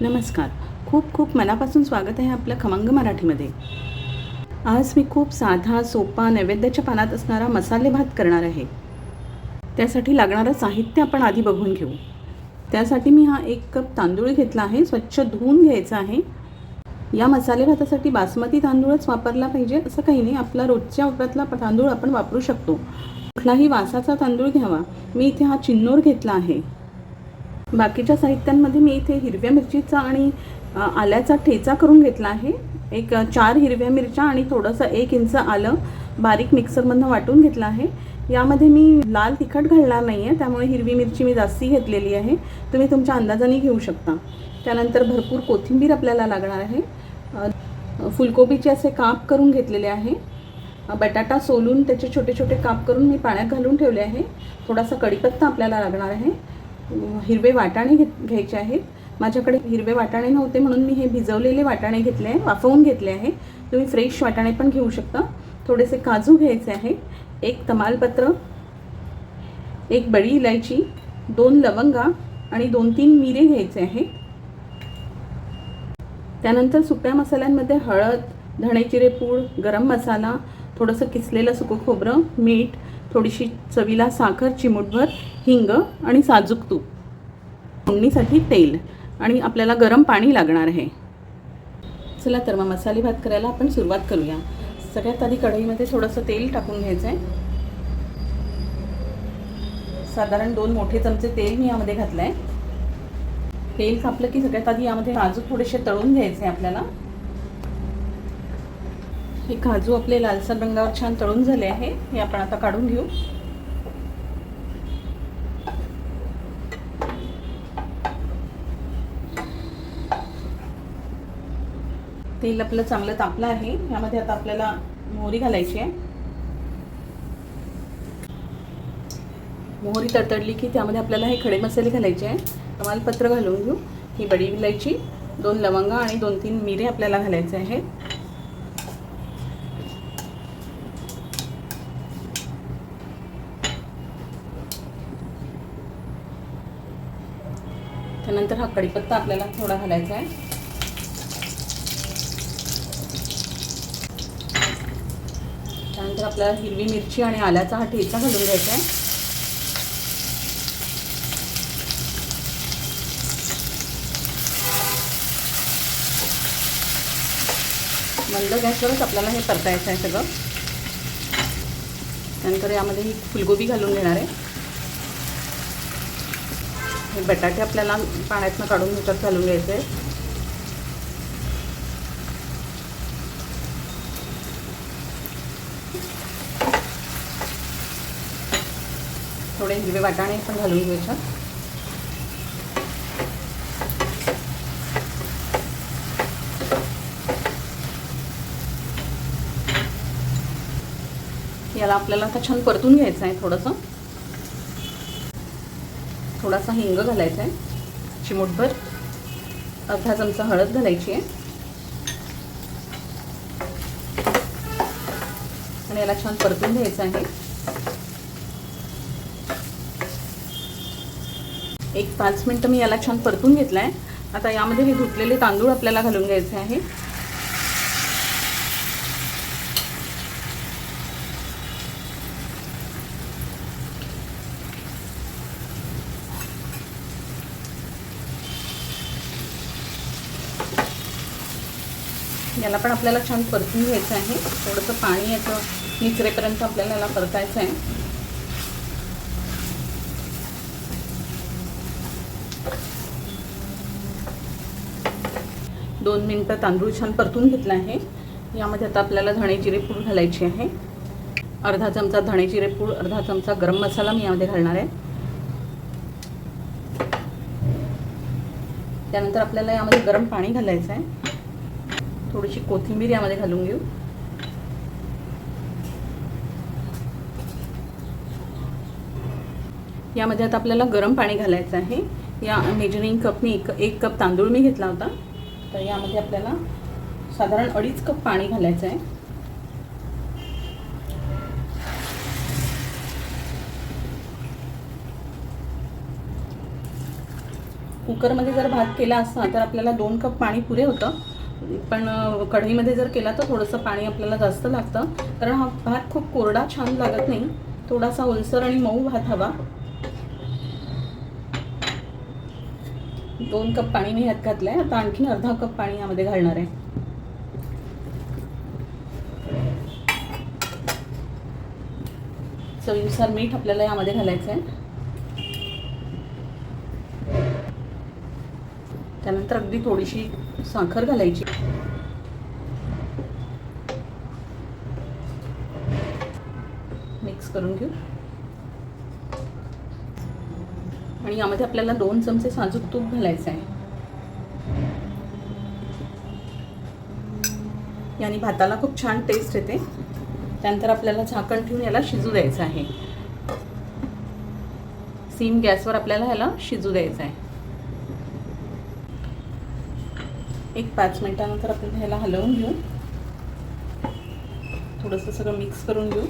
नमस्कार. खूप खूप मनापासून स्वागत आहे आपलं खमंग मराठीमध्ये. आज मी खूप साधा सोपा नैवेद्याच्या पानात असणारा मसाले भात करणार आहे. त्यासाठी लागणारं साहित्य आपण आधी बघून घेऊ. त्यासाठी मी हा एक कप तांदूळ घेतला आहे स्वच्छ धुवून घ्यायचा आहे. या मसाले भातासाठी बासमती तांदूळच वापरला पाहिजे असं काही नाही आपला रोजच्या वापरातला तांदूळ आपण वापरू शकतो. कुठलाही वासाचा तांदूळ घ्यावा. मी इथे हा चिन्नोर घेतला आहे. बाकीच्या साहित्यांमध्ये मी इथे हिरव्या मिरचीचा आणि आल्याचा ठेचा करून घेतला आहे. एक चार हिरव्या मिरच्या आणि थोडंसं एक इंच आलं बारीक मिक्सरमधनं वाटून घेतलं आहे. यामध्ये मी लाल तिखट घालणार नाही आहे त्यामुळे हिरवी मिरची मी जास्ती घेतलेली आहे. तुम्ही तुमच्या अंदाजाने घेऊ शकता. त्यानंतर भरपूर कोथिंबीर आपल्याला लागणार आहे. फुलकोबीचे असे काप करून घेतलेले आहे. बटाटा सोलून त्याचे छोटे छोटे काप करून मी पाण्यात घालून ठेवले आहे. थोडासा कढीपत्ता आपल्याला लागणार आहे. हिरवे वाटाणे घेत घ्यायचे आहेत. माझ्याकडे हिरवे वाटाणे नव्हते म्हणून मी हे भिजवलेले वाटाणे घेतले आहे. वाफवून घेतले आहे. तुम्ही फ्रेश वाटाणे पण घेऊ शकता. थोडेसे काजू घ्यायचे आहे एक तमालपत्र एक बडी इलायची दोन लवंगा आणि दोन तीन मिरे घ्यायचे आहे त्यानंतर सुक्या मसाल्यांमध्ये हळद धणे पूड गरम मसाला थोडंसं किसलेलं सुकं खोबरं मीठ थोडीशी चवीला साखर चिमूटभर हिंग आणि साजूक तूप. फोडणीसाठी तेल आणि आपल्याला गरम पाणी लागणार आहे. चला तर मग मसाले भात करायला आपण सुरुवात करूया. सगळ्यात आधी कढईमध्ये थोडंसं तेल टाकून घ्यायचं आहे साधारण दोन मोठे चमचे तेल मी यामध्ये घातलं आहे तेल तापलं की सगळ्यात आधी यामध्ये काजू थोडेसे तळून घ्यायचे आपल्याला. हे काजू आपले लालसर रंगावर छान तळून झाले आहे. हे आपण आता काढून घेऊ. तेल आपलं चांगलं तापलं आहे. यामध्ये आता आपल्याला मोहरी घालायची आहे. मोहरी तडतडली की त्यामध्ये आपल्याला हे खडे मसाले घालायचे आहे. तमालपत्र घालून घेऊ. ही बडी इलायची दोन लवंगा आणि दोन तीन मिरे आपल्याला घालायचे आहेत त्यानंतर हा कढीपत्ता आपल्याला थोडा घालायचा आहे. त्यानंतर आपल्याला हिरवी मिरची आणि आल्याचा हा ठेचा घालून घ्यायचा आहे. मंद गॅसवरच आपल्याला हे परतायचं आहे सगळं. त्यानंतर यामध्ये ही फुलगोबी घालून घेणार आहे. हे बटाटे आपल्याला पाण्यातनं काढून मिठात घालून घ्यायचे. थोडे हिरवे वाटाणे पण घालून घ्यायच्या याला आपल्याला आता छान परतून घ्यायचं आहे थोडंसं. थोडासा हिंग घालायचा आहे. चिमूटभर. अर्धा चमचा हळद घालायची आहे. आणि याला छान परतून घ्यायचं आहे. एक पाच मिनटं मी याला छान परतून घेतला आहे आता यामध्ये हे धुतलेले तांदूळ आपल्याला घालून घ्यायचे आहे. याला पण आपल्याला छान परतून घ्यायचं आहे. थोडंसं पाणी याचं निचरेपर्यंत आपल्याला याला परतायचं आहे. दोन मिनटं तांदूळ छान परतून घेतला आहे. यामध्ये आता आपल्याला धणे जिरे पूड घालायची आहे. अर्धा चमचा धणे जिरे पूड अर्धा चमचा गरम मसाला मी यामध्ये घालणार आहे. त्यानंतर आपल्याला यामध्ये गरम पाणी घालायचं आहे. थोडीशी कोथिंबीर यामध्ये घालून घेऊ. यामध्ये आता आपल्याला गरम पाणी घालायचं आहे. या मेजरिंग कपनी एक एक कप तांदूळ मी घेतला होता. तर यामध्ये आपल्याला साधारण अडीच कप पाणी घालायचं आहे. कुकरमध्ये जर भात केला असता तर आपल्याला दोन कप पाणी पुरे होतं. पण कढईमध्ये जर केला तर थोडंसं पाणी आपल्याला जास्त लागतं. कारण हा भात खूप कोरडा छान लागत नाही. थोडासा ओलसर आणि मऊ भात हवा. दोन कप पाणी मी ह्यात घातलं आहे आता आणखीन अर्धा कप पाणी यामध्ये घालणार आहे. चवीनुसार मीठ आपल्याला यामध्ये घालायचं आहे त्यानंतर अगदी थोडीशी साखर घालायची. मिक्स करून घेऊ. आणि यामध्ये आपल्याला दोन चमचे साजूक तूप घालायचं आहे. याने भाताला खूप छान टेस्ट येते. त्यानंतर आपल्याला झाकण ठेवून याला शिजू द्यायचं आहे. सीम गॅसवर आपल्याला ह्याला शिजू द्यायचं आहे. एक पाच मिनटानंतर आपण ह्याला हलवून घेऊ. थोडंसं सगळं मिक्स करून घेऊ.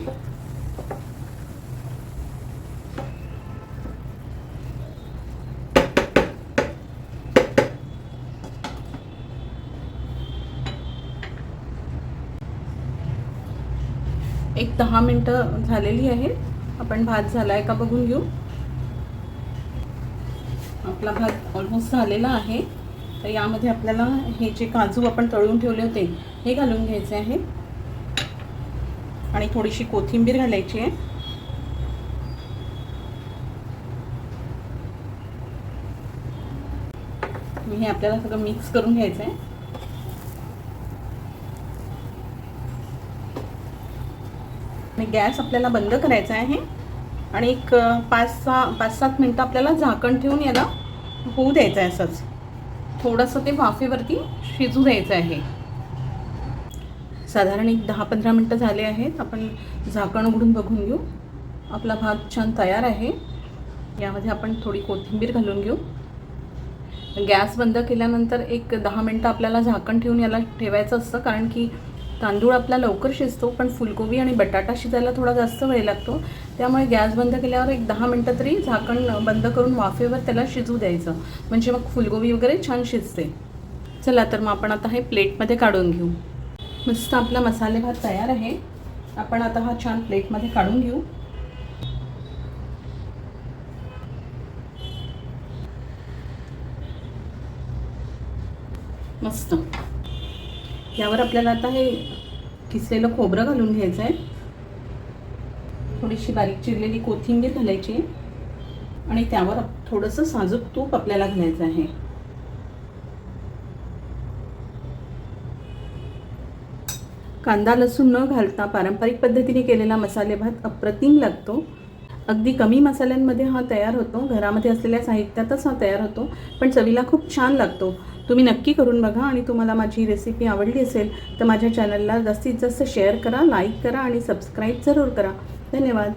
एक दहा मिनटं झालेली आहे आपण भात झाला आहे का बघून घेऊ. आपला भात ऑलमोस्ट झालेला आहे. तर यामध्ये आपल्याला हे जे काजू आपण तळून ठेवले होते हे घालून घ्यायचे आहे. आणि थोडीशी कोथिंबीर घालायची आहे. मी हे आपल्याला सगळं मिक्स करून घ्यायचं आहे. आणि गॅस आपल्याला बंद करायचा आहे. आणि एक पाच सहा पाच सात मिनटं आपल्याला झाकण ठेवून याला होऊ द्यायचं आहे असंच. थोडंसं ते वाफेवरती शिजू द्यायचं आहे. साधारण एक दहा पंधरा मिनटं झाले आहेत. आपण झाकण उघडून बघून घेऊ. आपला भात छान तयार आहे. यामध्ये आपण थोडी कोथिंबीर घालून घेऊ. गॅस बंद केल्यानंतर एक दहा मिनटं आपल्याला झाकण ठेवून याला ठेवायचं असतं. कारण की तांदूळ आपला लवकर शिजतो पण फुलकोबी आणि बटाटा शिजायला थोडा जास्त वेळ लागतो. त्यामुळे गॅस बंद केल्यावर एक दहा मिनटं तरी झाकण बंद करून वाफेवर त्याला शिजू द्यायचं. म्हणजे मग फुलकोबी वगैरे छान शिजते. चला तर मग आपण आता हे प्लेटमध्ये काढून घेऊ. मस्त आपला मसाले भात तयार आहे. आपण आता हा छान प्लेटमध्ये काढून घेऊ. मस्त. यावर आपल्याला आता हे किसलेलं खोबरं घालून घ्यायचं आहे थोडीशी बारीक चिरलेली कोथिंबीर घालायची. आणि त्यावर थोडंसं साजूक तूप आपल्याला घालायचं आहे. कांदा लसूण न घालता पारंपरिक पद्धतीने केलेला मसाले भात अप्रतिम लागतो. अगदी कमी मसाल्यांमध्ये हा तयार होतो. घरामध्ये असलेल्या साहित्यातच हा तयार होतो. पण चवीला खूप छान लागतो. तुम्ही नक्की करून बघा आणि तुम्हाला माझी रेसिपी आवडली असेल तर माझ्या चॅनलला जास्तीत जास्त शेअर करा लाईक करा आणि सबस्क्राईब जरूर करा. धन्यवाद.